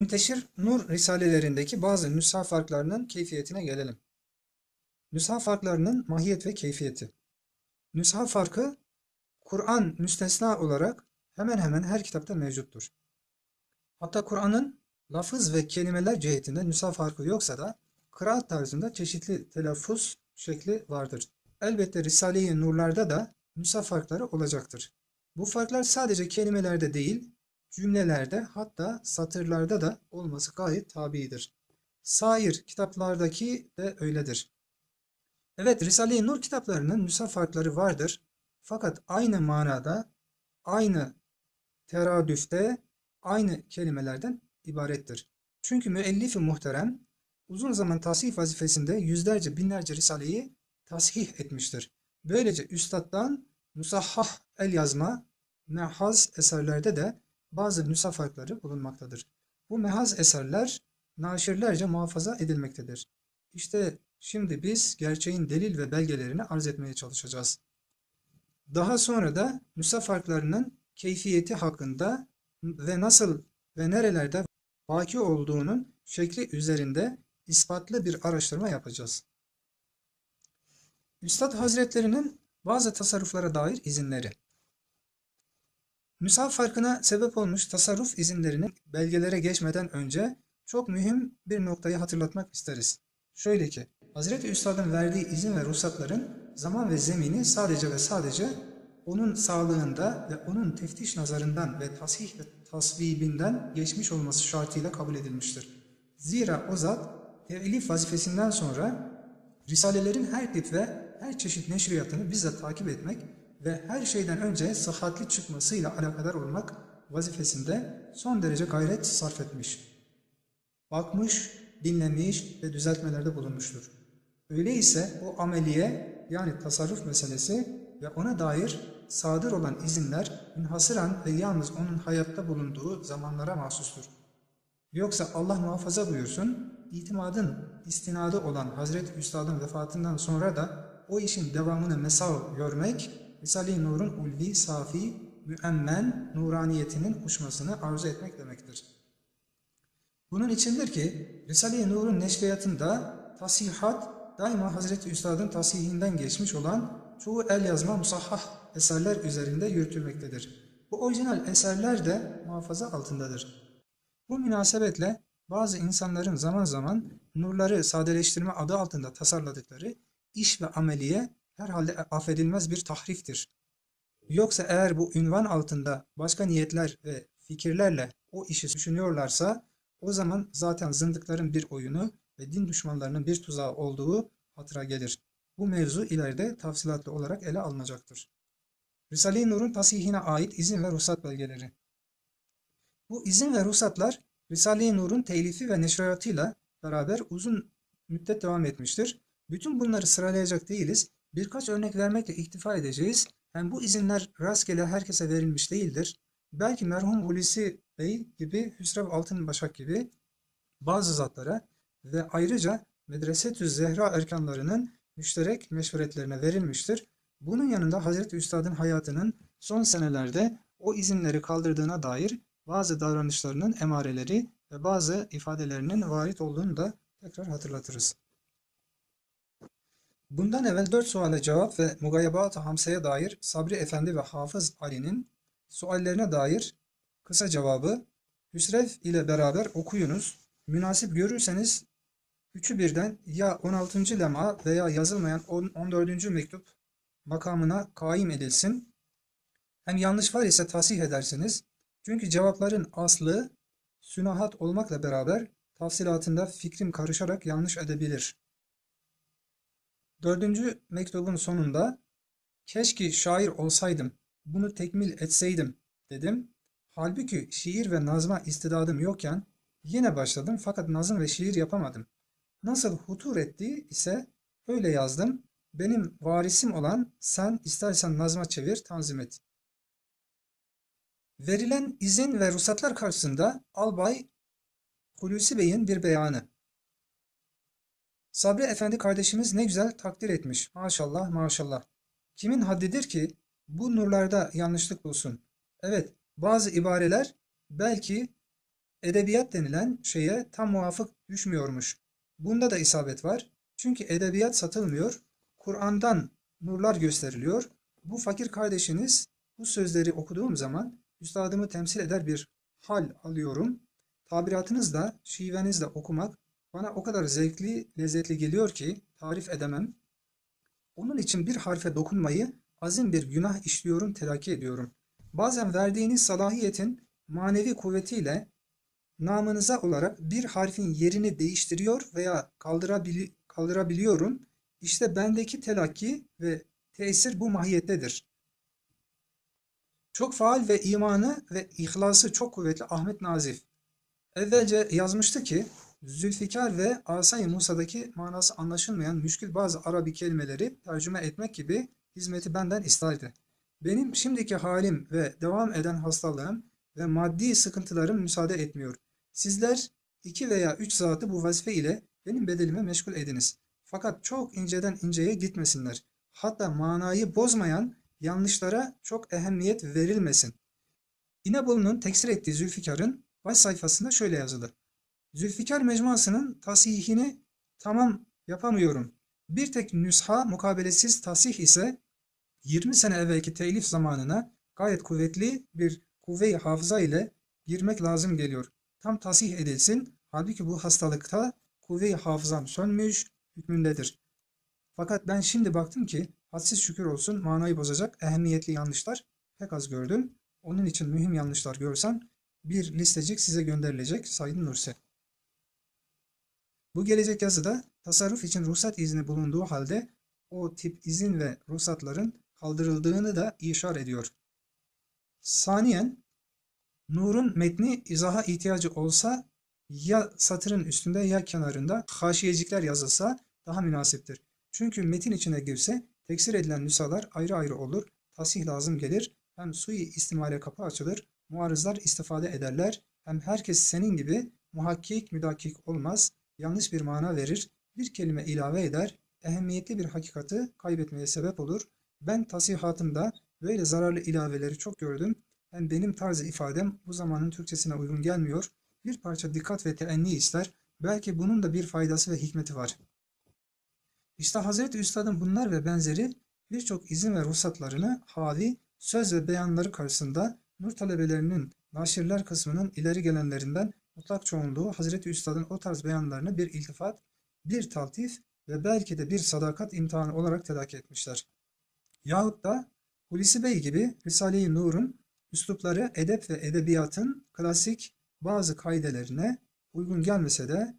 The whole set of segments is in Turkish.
Münteşir Nur risalelerindeki bazı nüsha farklarının keyfiyetine gelelim. Nüsha farklarının mahiyet ve keyfiyeti. Nüsha farkı Kur'an müstesna olarak hemen hemen her kitapta mevcuttur. Hatta Kur'an'ın lafız ve kelimeler cihetinde nüsha farkı yoksa da kıraat tarzında çeşitli telaffuz şekli vardır. Elbette Risale-i Nurlarda da nüsha farkları olacaktır. Bu farklar sadece kelimelerde değil, cümlelerde hatta satırlarda da olması gayet tabidir. Sair kitaplardaki de öyledir. Evet Risale-i Nur kitaplarının nüsha farkları vardır. Fakat aynı manada, aynı teradüfte, aynı kelimelerden ibarettir. Çünkü müellif-i muhterem uzun zaman tasih vazifesinde yüzlerce binlerce risaleyi tasih etmiştir. Böylece üstattan musahhah el yazma, mehaz eserlerde de bazı nüsha farkları bulunmaktadır. Bu mehaz eserler naşirlerce muhafaza edilmektedir. İşte şimdi biz gerçeğin delil ve belgelerini arz etmeye çalışacağız. Daha sonra da nüsha farklarının keyfiyeti hakkında ve nasıl ve nerelerde vaki olduğunun şekli üzerinde ispatlı bir araştırma yapacağız. Üstad Hazretlerinin bazı tasarruflara dair izinleri. Nüsha farkına sebep olmuş tasarruf izinlerinin belgelere geçmeden önce çok mühim bir noktayı hatırlatmak isteriz. Şöyle ki, Hazreti Üstad'ın verdiği izin ve ruhsatların zaman ve zemini sadece ve sadece onun sağlığında ve onun teftiş nazarından ve tasih ve tasvibinden geçmiş olması şartıyla kabul edilmiştir. Zira o zat telif vazifesinden sonra Risalelerin her tip ve her çeşit neşriyatını bizzat takip etmek ve her şeyden önce sıhhatli çıkmasıyla alakadar olmak vazifesinde son derece gayret sarf etmiş. Bakmış, dinlemiş ve düzeltmelerde bulunmuştur. Öyleyse o ameliye yani tasarruf meselesi ve ona dair sadır olan izinler münhasıran ve yalnız onun hayatta bulunduğu zamanlara mahsustur. Yoksa Allah muhafaza buyursun, itimadın istinadı olan Hazreti Üstad'ın vefatından sonra da o işin devamını mesav görmek, Risale-i Nur'un ulvi, safi, müemmen, nuraniyetinin uçmasını arzu etmek demektir. Bunun içindir ki Risale-i Nur'un neşriyatında tasihat daima Hazreti Üstad'ın tasihinden geçmiş olan çoğu el yazma musahhah eserler üzerinde yürütülmektedir. Bu orijinal eserler de muhafaza altındadır. Bu münasebetle bazı insanların zaman zaman nurları sadeleştirme adı altında tasarladıkları iş ve ameliye herhalde affedilmez bir tahriftir. Yoksa eğer bu ünvan altında başka niyetler ve fikirlerle o işi düşünüyorlarsa o zaman zaten zındıkların bir oyunu ve din düşmanlarının bir tuzağı olduğu hatıra gelir. Bu mevzu ileride tafsilatlı olarak ele alınacaktır. Risale-i Nur'un tasihine ait izin ve ruhsat belgeleri. Bu izin ve ruhsatlar Risale-i Nur'un telifi ve neşriyatıyla beraber uzun müddet devam etmiştir. Bütün bunları sıralayacak değiliz. Birkaç örnek vermekle iktifa edeceğiz. Hem bu izinler rastgele herkese verilmiş değildir. Belki merhum Hulusi Bey gibi Hüsrev Altınbaşak gibi bazı zatlara ve ayrıca Medresetü Zehra erkanlarının müşterek meşveretlerine verilmiştir. Bunun yanında Hazreti Üstad'ın hayatının son senelerde o izinleri kaldırdığına dair bazı davranışlarının emareleri ve bazı ifadelerinin varit olduğunu da tekrar hatırlatırız. Bundan evvel dört suale cevap ve Mugayebat-ı Hamse'ye dair Sabri Efendi ve Hafız Ali'nin suallerine dair kısa cevabı Hüsrev ile beraber okuyunuz. Münasip görürseniz üçü birden ya 16. lema veya yazılmayan 14. mektup makamına kaim edilsin. Hem yanlış var ise tasih edersiniz. Çünkü cevapların aslı sünahat olmakla beraber tafsilatında fikrim karışarak yanlış edebilir. Dördüncü mektubun sonunda keşke şair olsaydım, bunu tekmil etseydim dedim. Halbuki şiir ve nazma istidadım yokken yine başladım fakat nazım ve şiir yapamadım. Nasıl hutur etti ise öyle yazdım. Benim varisim olan sen istersen nazma çevir, tanzim et. Verilen izin ve ruhsatlar karşısında Albay Hulusi Bey'in bir beyanı. Sabri Efendi kardeşimiz ne güzel takdir etmiş. Maşallah maşallah. Kimin haddidir ki bu nurlarda yanlışlık bulsun? Evet bazı ibareler belki edebiyat denilen şeye tam muvafık düşmüyormuş. Bunda da isabet var. Çünkü edebiyat satılmıyor. Kur'an'dan nurlar gösteriliyor. Bu fakir kardeşiniz bu sözleri okuduğum zaman üstadımı temsil eder bir hal alıyorum. Tabiratınızla, şivenizle okumak bana o kadar zevkli, lezzetli geliyor ki tarif edemem. Onun için bir harfe dokunmayı azim bir günah işliyorum, telakki ediyorum. Bazen verdiğiniz salahiyetin manevi kuvvetiyle namınıza olarak bir harfin yerini değiştiriyor veya kaldırabili kaldırabiliyorum. İşte bendeki telakki ve tesir bu mahiyettedir. Çok faal ve imanı ve ihlası çok kuvvetli Ahmet Nazif. Evvelce yazmıştı ki Zülfikar ve Asay Musa'daki manası anlaşılmayan müşkül bazı Arabi kelimeleri tercüme etmek gibi hizmeti benden isterdi. Benim şimdiki halim ve devam eden hastalığım ve maddi sıkıntılarım müsaade etmiyor. Sizler iki veya üç saati bu vazife ile benim bedelime meşgul ediniz. Fakat çok inceden inceye gitmesinler. Hatta manayı bozmayan yanlışlara çok ehemmiyet verilmesin. İnebolu'nun teksir ettiği Zülfikar'ın baş sayfasında şöyle yazılı. Zülfikar mecmuasının tasihini tamam yapamıyorum. Bir tek nüsha mukabelesiz tasih ise 20 sene evvelki telif zamanına gayet kuvvetli bir kuvve-i hafıza ile girmek lazım geliyor. Tam tasih edilsin. Halbuki bu hastalıkta kuvve-i hafızam sönmüş hükmündedir. Fakat ben şimdi baktım ki hadsiz şükür olsun manayı bozacak ehemmiyetli yanlışlar pek az gördüm. Onun için mühim yanlışlar görsem bir listecik size gönderilecek Said Nursi. Bu gelecek yazıda tasarruf için ruhsat izni bulunduğu halde o tip izin ve ruhsatların kaldırıldığını da işar ediyor. Saniyen, Nur'un metni izaha ihtiyacı olsa ya satırın üstünde ya kenarında haşiyecikler yazılsa daha münasiptir. Çünkü metin içine girse teksir edilen nüshalar ayrı ayrı olur, tasih lazım gelir, hem sui istimale kapı açılır, muarızlar istifade ederler, hem herkes senin gibi muhakkik müdakik olmaz, yanlış bir mana verir, bir kelime ilave eder, ehemmiyetli bir hakikati kaybetmeye sebep olur. Ben tasihatımda böyle zararlı ilaveleri çok gördüm. Hem benim tarzı ifadem bu zamanın Türkçesine uygun gelmiyor. Bir parça dikkat ve teenni ister. Belki bunun da bir faydası ve hikmeti var. İşte Hazreti Üstad'ın bunlar ve benzeri birçok izin ve ruhsatlarını havi, söz ve beyanları karşısında nur talebelerinin naşirler kısmının ileri gelenlerinden mutlak çoğunluğu Hazreti Üstad'ın o tarz beyanlarını bir iltifat, bir taltif ve belki de bir sadakat imtihanı olarak telakki etmişler. Yahut da Hulusi Bey gibi Risale-i Nur'un üslupları edep ve edebiyatın klasik bazı kaidelerine uygun gelmese de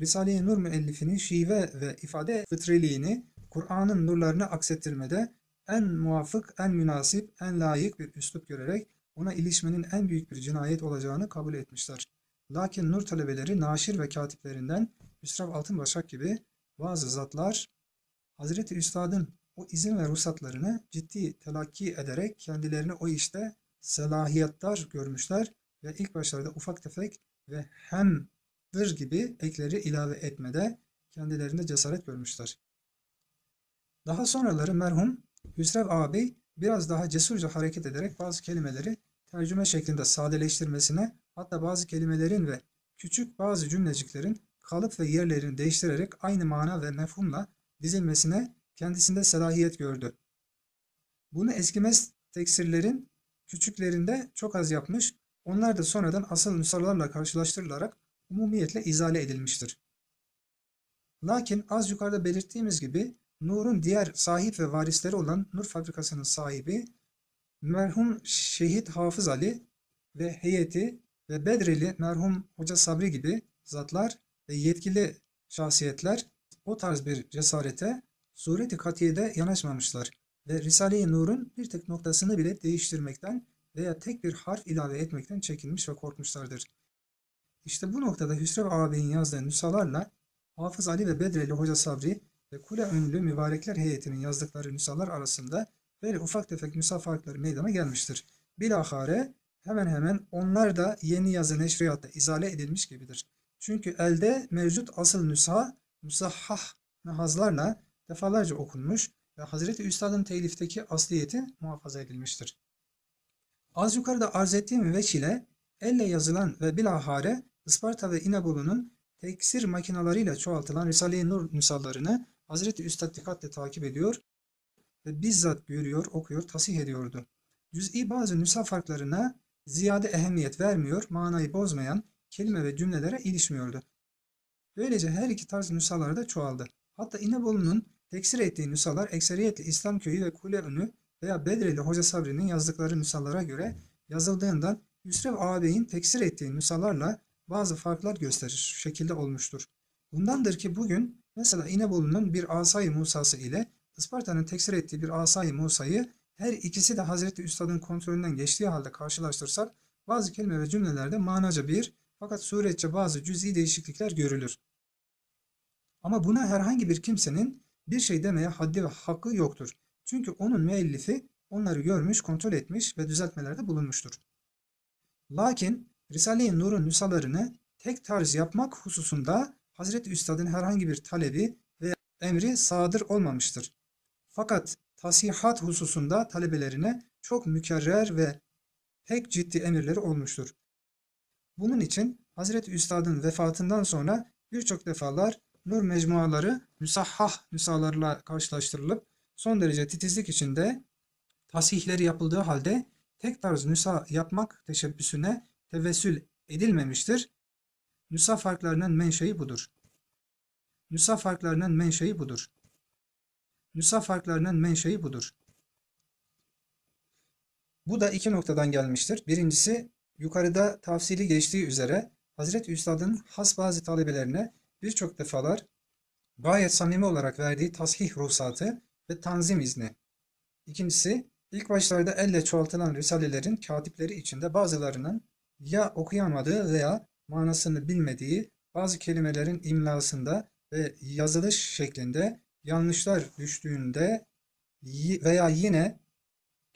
Risale-i Nur müellifinin şive ve ifade fıtriliğini Kur'an'ın nurlarını aksettirmede en muvafık, en münasip, en layık bir üslup görerek ona ilişmenin en büyük bir cinayet olacağını kabul etmişler. Lakin nur talebeleri naşir ve katiplerinden Hüsrev Altınbaşak gibi bazı zatlar Hazreti Üstad'ın o izin ve ruhsatlarını ciddi telakki ederek kendilerini o işte selahiyetler görmüşler ve ilk başlarda ufak tefek ve hemdir gibi ekleri ilave etmede kendilerinde cesaret görmüşler. Daha sonraları merhum Hüsrev ağabey biraz daha cesurca hareket ederek bazı kelimeleri tercüme şeklinde sadeleştirmesine hatta bazı kelimelerin ve küçük bazı cümleciklerin kalıp ve yerlerini değiştirerek aynı mana ve mefhumla dizilmesine kendisinde selahiyet gördü. Bunu eskimez teksirlerin küçüklerinde çok az yapmış, onlar da sonradan asıl nüshalarla karşılaştırılarak umumiyetle izale edilmiştir. Lakin az yukarıda belirttiğimiz gibi Nur'un diğer sahip ve varisleri olan Nur Fabrikası'nın sahibi merhum Şehit Hafız Ali ve heyeti ve Bedreli merhum Hoca Sabri gibi zatlar ve yetkili şahsiyetler o tarz bir cesarete sureti katiyede yanaşmamışlar ve Risale-i Nur'un bir tek noktasını bile değiştirmekten veya tek bir harf ilave etmekten çekinmiş ve korkmuşlardır. İşte bu noktada Hüsrev ağabeyin yazdığı nüshalarla Hafız Ali ve Bedreli Hoca Sabri ve Kule ünlü mübarekler heyetinin yazdıkları nüshalar arasında böyle ufak tefek nüsha farkları meydana gelmiştir. Bilahare hemen hemen onlar da yeni yazı neşriyatta izale edilmiş gibidir. Çünkü elde mevcut asıl nüsha musahhah nehazlarla defalarca okunmuş ve Hazreti Üstad'ın telifteki asliyeti muhafaza edilmiştir. Az yukarıda arz ettiğim veç ile Elle yazılan ve bilahare Isparta ve İnebolu'nun teksir makinalarıyla çoğaltılan Risale-i Nur nüshalarını Hazreti Üstad dikkatle takip ediyor ve bizzat görüyor, okuyor, tasih ediyordu. Cüz'i bazı nüsha farklarına ziyade ehemmiyet vermiyor, manayı bozmayan kelime ve cümlelere ilişmiyordu. Böylece her iki tarz nüshalar da çoğaldı. Hatta İnebolu'nun teksir ettiği nüshalar ekseriyetle İslam köyü ve Kule Ünü veya Bedreli Hoca Sabri'nin yazdıkları nüshalara göre yazıldığından Hüsrev ağabeyin teksir ettiği nüshalarla bazı farklar gösterir şu şekilde olmuştur. Bundandır ki bugün mesela İnebolu'nun bir asay Musa'sı ile Isparta'nın teksir ettiği bir asay Musa'yı her ikisi de Hazreti Üstad'ın kontrolünden geçtiği halde karşılaştırsak bazı kelime ve cümlelerde manaca bir fakat suretçe bazı cüz'i değişiklikler görülür. Ama buna herhangi bir kimsenin bir şey demeye haddi ve hakkı yoktur. Çünkü onun müellifi onları görmüş, kontrol etmiş ve düzeltmelerde bulunmuştur. Lakin Risale-i Nur'un nüshalarını tek tarz yapmak hususunda Hazreti Üstad'ın herhangi bir talebi veya emri sadır olmamıştır. Fakat tasihat hususunda talebelerine çok mükerrer ve pek ciddi emirleri olmuştur. Bunun için Hazreti Üstad'ın vefatından sonra birçok defalar nur mecmuaları müsahhah nüshalarla karşılaştırılıp son derece titizlik içinde tasihleri yapıldığı halde tek tarz nüsa yapmak teşebbüsüne tevessül edilmemiştir. Nüsa farklarının menşei budur. Nüsa farklarının menşei budur. Nüsa farklarının menşei budur. Bu da iki noktadan gelmiştir. Birincisi yukarıda tafsili geçtiği üzere Hazreti Üstad'ın has bazı talebelerine birçok defalar gayet samimi olarak verdiği tasih ruhsatı ve tanzim izni. İkincisi ilk başlarda elle çoğaltılan risalelerin katipleri içinde bazılarının ya okuyamadığı veya manasını bilmediği bazı kelimelerin imlasında ve yazılış şeklinde yanlışlar düştüğünde veya yine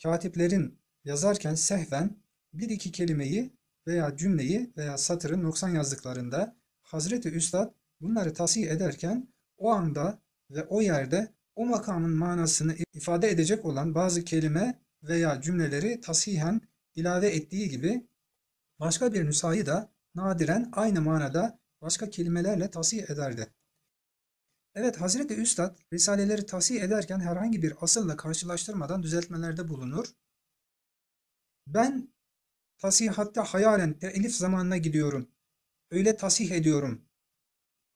katiplerin yazarken sehven bir iki kelimeyi veya cümleyi veya satırı noksan yazdıklarında Hazreti Üstad bunları tasih ederken o anda ve o yerde o makamın manasını ifade edecek olan bazı kelime veya cümleleri tasihen ilave ettiği gibi başka bir nüshayı da nadiren aynı manada başka kelimelerle tasih ederdi. Evet Hazreti Üstad Risaleleri tasih ederken herhangi bir asılla karşılaştırmadan düzeltmelerde bulunur. Ben tasihatta hayalen telif zamanına gidiyorum. Öyle tasih ediyorum.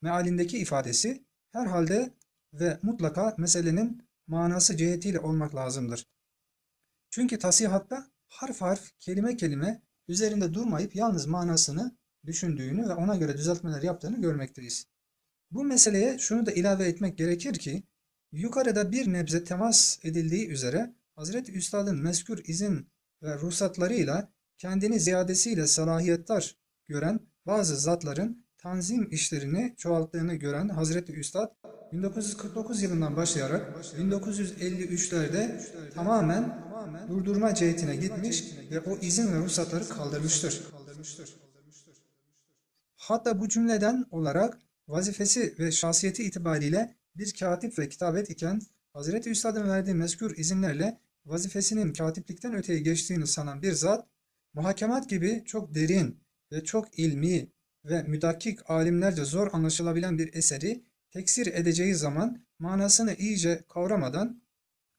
Mealindeki ifadesi herhalde ve mutlaka meselenin manası cihetiyle olmak lazımdır. Çünkü tasihatta harf harf, kelime kelime üzerinde durmayıp yalnız manasını düşündüğünü ve ona göre düzeltmeler yaptığını görmekteyiz. Bu meseleye şunu da ilave etmek gerekir ki, yukarıda bir nebze temas edildiği üzere Hazreti Üstad'ın meskür izin ve ruhsatlarıyla kendini ziyadesiyle salahiyetler gören bazı zatların tanzim işlerini çoğalttığını gören Hazreti Üstad 1949 yılından başlayarak 1953'lerde tamamen durdurma cihetine gitmiş ve o izin ve ruhsatları kaldırmıştır. Hatta bu cümleden olarak vazifesi ve şahsiyeti itibariyle bir katip ve kitabet iken Hazreti Üstad'ın verdiği mezkur izinlerle vazifesinin katiplikten öteye geçtiğini sanan bir zat, muhakemat gibi çok derin ve çok ilmi ve müdakkik alimlerce zor anlaşılabilen bir eseri teksir edeceği zaman manasını iyice kavramadan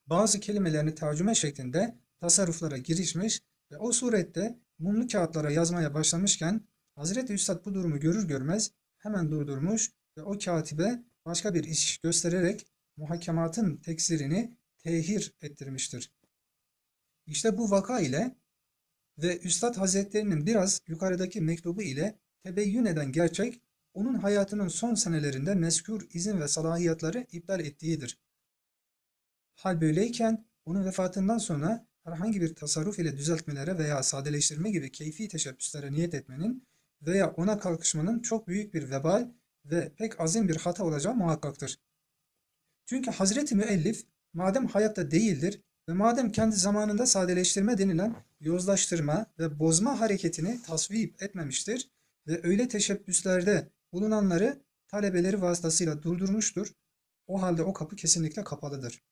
bazı kelimelerini tercüme şeklinde tasarruflara girişmiş ve o surette mumlu kağıtlara yazmaya başlamışken Hazreti Üstad bu durumu görür görmez hemen durdurmuş ve o katibe başka bir iş göstererek muhakematın teksirini tehir ettirmiştir. İşte bu vaka ile ve Üstad Hazretlerinin biraz yukarıdaki mektubu ile tebeyyün eden gerçek, onun hayatının son senelerinde meskûr izin ve salahiyatları iptal ettiğidir. Hal böyleyken onun vefatından sonra herhangi bir tasarruf ile düzeltmelere veya sadeleştirme gibi keyfi teşebbüslere niyet etmenin veya ona kalkışmanın çok büyük bir vebal ve pek azim bir hata olacağı muhakkaktır. Çünkü Hazreti Müellif madem hayatta değildir ve madem kendi zamanında sadeleştirme denilen yozlaştırma ve bozma hareketini tasvip etmemiştir ve öyle teşebbüslerde bulunanları talebeleri vasıtasıyla durdurmuştur, o halde o kapı kesinlikle kapalıdır.